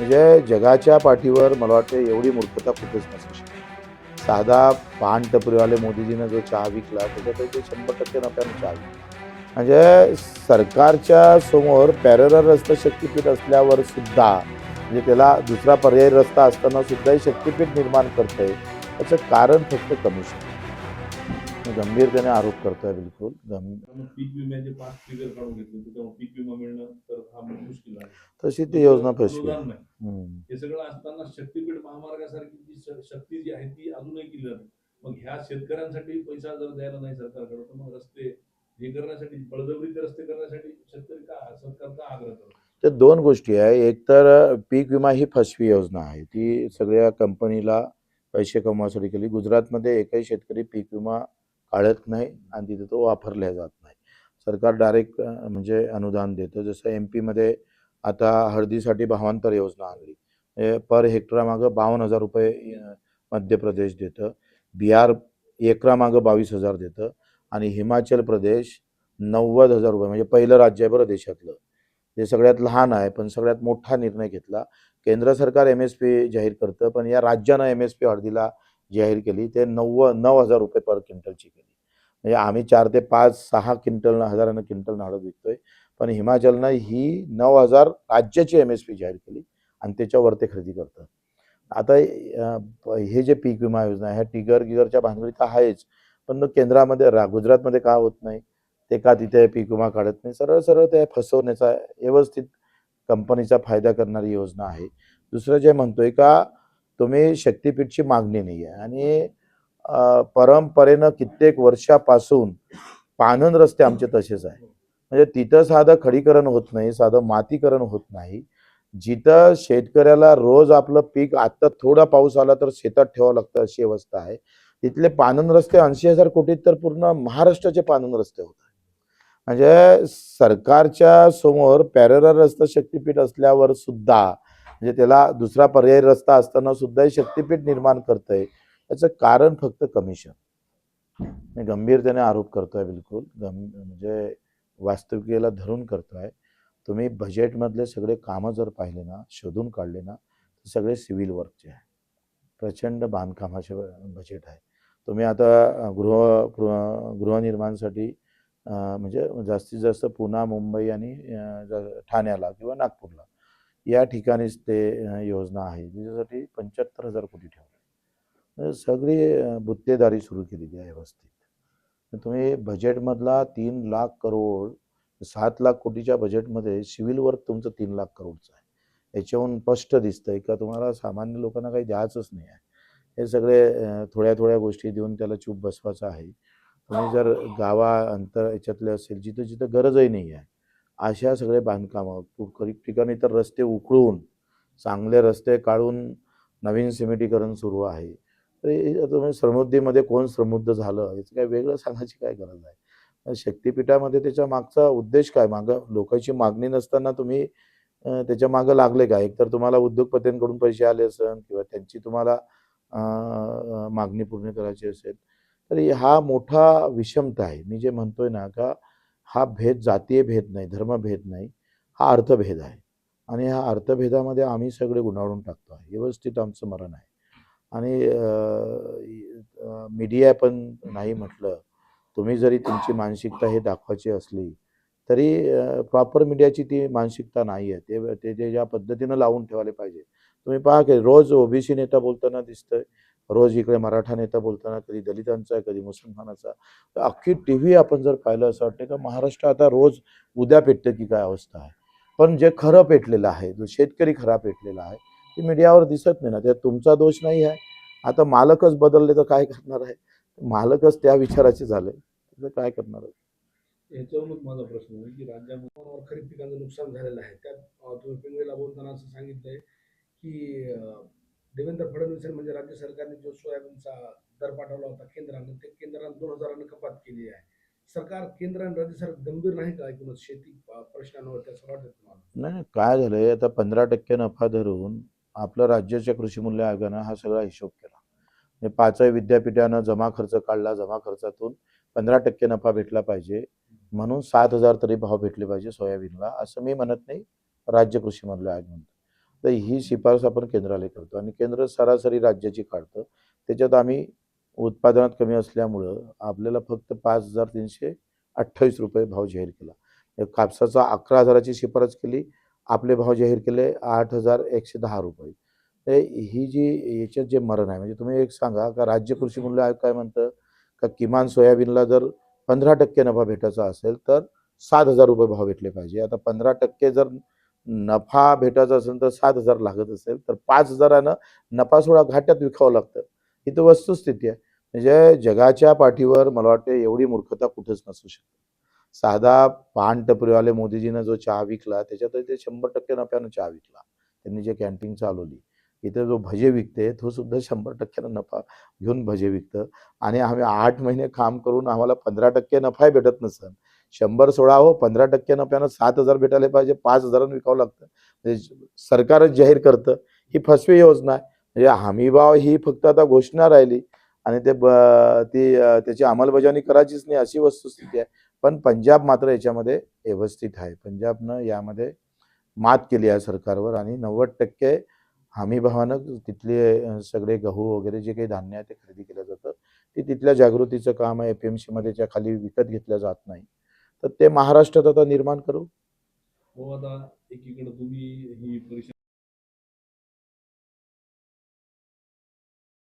म्हणजे जगाच्या पाठीवर मला वाटतं एवढी मूर्खता कुठेच नसू शकते. साधा पान टपरीवाले मोदीजीनं जो चहा विकला त्याच्यापैकी शंभर टक्के नफ्यानं चहा विकला. म्हणजे सरकारच्या समोर पॅरलर रस्ता शक्तीपीठ असल्यावर सुद्धा म्हणजे त्याला दुसरा पर्यायी रस्ता असताना सुद्धा हे शक्तीपीठ निर्माण करतंय त्याचं कारण फक्त कमी शकतं गंभीरतेने आरोप करतोय बिलकुल. पीक विम्याचे पाच फिगर काढून घेतले पीक विमा मिळणं तर हा मुश्किल आहे. तशी ती योजना फसवी. हे सगळं असताना शक्तीपीठ महामार्गासारखी जी शक्ती जी आहे ती अजूनही केली जाते मग ह्या शेतकऱ्यांसाठी पैसा जर द्यायला नाही सरकारकडे तर मग रस्ते हे करण्यासाठी बळजबरीचे रस्ते करण्यासाठी शेतकरी का सरकार का आग्रह करतो तर दोन गोष्टी आहे. एक तर पीक विमा ही फसवी योजना आहे. ती सगळ्या कंपनीला पैसे कमवायसाठी केली. गुजरातमध्ये एकही शेतकरी पीक विमा काढत नाही आणि तिथे तो वापरला जात नाही. सरकार डायरेक्ट म्हणजे अनुदान देतं. जसं एम पीमध्ये आता हळदीसाठी भावांतर योजना आणली. हे पर हेक्टरामागं बावन्न हजार रुपये मध्य प्रदेश देतं. बिहार एकरामागं बावीस हजार देतं. आणि हिमाचल प्रदेश नव्वद हजार रुपये म्हणजे पहिलं राज्य आहे बरं देशातलं. जे सगळ्यात लहान आहे पण सगळ्यात मोठा निर्णय घेतला. केंद्र सरकार एम एस पी जाहीर करतं पण या राज्यानं एम एस पी हळदीला जाहीर केली ते नव्वद नऊ हजार रुपये पर क्विंटलची केली. म्हणजे आम्ही चार ते पाच सहा क्विंटल हजारानं क्विंटल हळद विकतोय पण हिमाचलनं ही नऊ हजार राज्याची एम एस पी जाहीर केली आणि त्याच्यावर ते खरेदी करतं आता हे जे पीक विमा योजना आहे ह्या टिगर गिगरच्या भानगडीत तर आहेच पण केंद्रामध्ये रा गुजरातमध्ये का होत नाही? ते का तिथे पीक विमा काढत नाही? सरळ सरळ ते फसवण्याचा व्यवस्थित कंपनीचा फायदा करणारी योजना आहे. दुसरं जे म्हणतोय का तुम्ही शक्तीपीठची मागणी नाही आहे आणि परंपरेनं कित्येक वर्षापासून पानन रस्ते आमचे तसेच आहे. म्हणजे तिथं साधं खडीकरण होत नाही साधं मातीकरण होत नाही. जिथं शेतकऱ्याला रोज आपलं पीक आता थोडा पाऊस आला तर शेतात ठेवावं लागतं अशी अवस्था आहे. तिथले पानन रस्ते ऐंशी हजार कोटीत तर पूर्ण महाराष्ट्राचे पानन रस्ते होत म्हणजे सरकारच्या समोर पॅरलर रस्ता शक्तीपीठ असल्यावर सुद्धा म्हणजे त्याला दुसरा पर्यायी रस्ता असताना सुद्धा शक्तीपीठ निर्माण करतंय. याचं कारण फक्त कमिशन मी गंभीरतेने आरोप करतोय बिलकुल. गंभ म्हणजे वास्तविकतेला धरून करतोय. तुम्ही बजेटमधले सगळे कामं जर पाहिले ना शोधून काढले ना तर सगळे सिव्हिल वर्कचे आहे. प्रचंड बांधकामाचे बजेट आहे. तुम्ही आता गृह गृहनिर्माणसाठी म्हणजे जास्तीत जास्त पुणे मुंबई आणि ठाण्याला किंवा नागपूरला या ठिकाणीच ते योजना आहे. त्याच्यासाठी पंच्याहत्तर हजार कोटी ठेवले. म्हणजे सगळी बुत्तेदारी सुरू केलेली आहे व्यवस्थित. तुम्ही बजेटमधला तीन लाख करोड सात लाख कोटीच्या बजेटमध्ये सिव्हिल वर्क तुमचं तीन लाख करोडचं आहे. याच्याहून स्पष्ट दिसतंय का तुम्हाला? सामान्य लोकांना काही द्यायचंच नाही आहे. हे सगळे थोड्या थोड्या गोष्टी देऊन त्याला चूप बसवायचं आहे. तुम्ही जर गावा अंतर याच्यातले असेल जिथं जिथं गरजही नाही आहे अशा सगळे बांधकामं काही ठिकाणी तर रस्ते उकळून चांगले रस्ते काढून नवीन सिमेंटीकरण सुरू आहे. तर म्हणजे श्रमोद्दीमध्ये तुम्ही समृद्धीमध्ये कोण समृद्ध झालं? याचं काय वेगळं सांगायची काय गरज आहे? शक्तिपीठामध्ये त्याच्या मागचा उद्देश काय? मागं लोकांची मागणी नसताना तुम्ही त्याच्या मागं लागले का? एक तर तुम्हाला उद्योगपतींकडून पैसे आले असेल किंवा त्यांची तुम्हाला मागणी पूर्ण करायची असेल. तर हा मोठा विषमता आहे. मी जे म्हणतोय ना का हा भेद जातीय भेद नाही धर्मभेद नाही हा अर्थभेद आहे. आणि ह्या अर्थभेदामध्ये आम्ही सगळे गुंडाळून टाकतो आहे. व्यवस्थित आमचं मरण आहे. आणि मीडिया पण नाही म्हटलं तुम्ही जरी तुमची मानसिकता हे दाखवायची असली तरी प्रॉपर मीडियाची ती मानसिकता नाही आहे. ते ते ज्या पद्धतीनं लावून ठेवायला पाहिजे. तुम्ही पहा की रोज ओबीसी नेता बोलताना दिसतंय रोज इकडे मराठा नेता बोलताना कधी दलितांचा कधी मुसलमानाचा तर अख्खी टी व्ही आपण जर पाहिलं असं वाटतं का महाराष्ट्र आता रोज उद्या पेटतं की काय अवस्था आहे. पण जे खरं पेटलेलं आहे जो शेतकरी खरा पेटलेला आहे ते मीडियावर दिसत नाही ना. त्यात तुमचा दोष नाही आहे. आता मालकच बदलले तर काय करणार आहे? मालकच त्या विचाराचे झाले. तर काय करणार आहे? याच्यावरूनच माझा प्रश्न आहे की राज्यामध्ये खरीप पिकांचं नुकसान झालेलं आहे. त्यात तुम्ही पिंगळीला बोलताना असं सांगितलंय की देवेंद्र फडणवीस म्हणजे राज्य सरकारने जो सोयाबीनचा दर पाठवला होता केंद्रानं ते केंद्रानं दोन हजारानं कपात केली आहे. सरकार केंद्र आणि राज्य सरकार गंभीर नाही का एकूणच शेती प्रश्नांवर त्याचं वाटत तुम्हाला? नाही काय झालंय आता पंधरा टक्के नफा धरून आपलं राज्याच्या कृषी मूल्य आयोगानं हा सगळा हिशोब केला. म्हणजे पाचही विद्यापीठानं जमा खर्च काढला जमा खर्चातून पंधरा टक्के नफा भेटला पाहिजे. म्हणून सात हजार तरी भाव भेटले पाहिजे सोयाबीनला असं मी म्हणत नाही राज्य कृषी मूल्य आयोग म्हणतो. तर ही शिफारस आपण केंद्राला करतो आणि केंद्र सरासरी राज्याची काढतं. त्याच्यात आम्ही उत्पादनात कमी असल्यामुळं आपल्याला फक्त पाच हजार तीनशे अठ्ठावीस रुपये भाव जाहीर केला. कापसाचा अकरा हजाराची शिफारस केली आपले भाव जाहीर केले आठ हजार एकशे दहा रुपये. तर ही जी याच्यात जे मरण आहे म्हणजे तुम्ही एक सांगा का राज्य कृषी मूल्य आयोग काय म्हणतं? का किमान सोयाबीनला जर पंधरा टक्के नफा भेटायचा असेल तर सात हजार रुपये भाव भेटले पाहिजे. आता पंधरा टक्के जर नफा भेटायचा असेल तर सात हजार लागत असेल तर पाच हजारानं नफा सोळा घाट्यात विकावं लागतं. ही तर वस्तुस्थिती आहे. म्हणजे जगाच्या पाठीवर मला वाटतं एवढी मूर्खता कुठंच नसू शकते. साधा पान टपरीवाले मोदीजीनं जो चहा विकला त्याच्यात ते शंभर टक्के नफ्यानं चहा विकला. त्यांनी जे कॅन्टीन चालवली इथे जो भजे विकते तो सुद्धा शंभर टक्क्यानं नफा घेऊन भजे विकतं. आणि आम्ही आठ महिने काम करून आम्हाला पंधरा टक्के नफाही भेटत नसेल शंभर सोळा हो पंधरा टक्के नफ्यानं सात हजार भेटायला पाहिजे पाच हजारानं विकावं लागतं. म्हणजे सरकारच जाहीर करतं. ही फसवी योजना आहे. म्हणजे हमीभाव ही फक्त आता घोषणा राहिली आणि ते ब ती त्याची अंमलबजावणी करायचीच नाही अशी वस्तुस्थिती आहे. पण पंजाब मात्र याच्यामध्ये व्यवस्थित आहे. पंजाबनं यामध्ये मात केली आहे सरकारवर आणि नव्वद टक्के हमीभावानं तिथले सगळे गहू वगैरे जे काही धान्य आहे ते खरेदी केलं जातं. ते तिथल्या जागृतीचं काम आहे. एपीएमसीमध्ये एम खाली विकत घेतलं जात नाही. तर ते महाराष्ट्रात आता निर्माण करू. हो आता एकीकडे तुम्ही ही परिषद